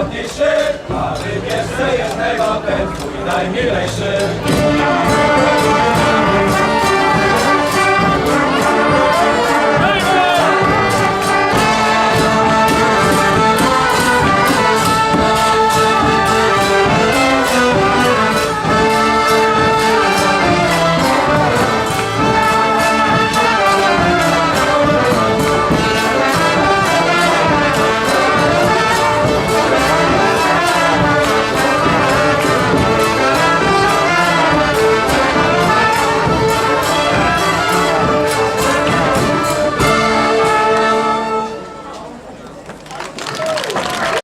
najładniejszy, a wybierz jednego, ten twój najmilejszy.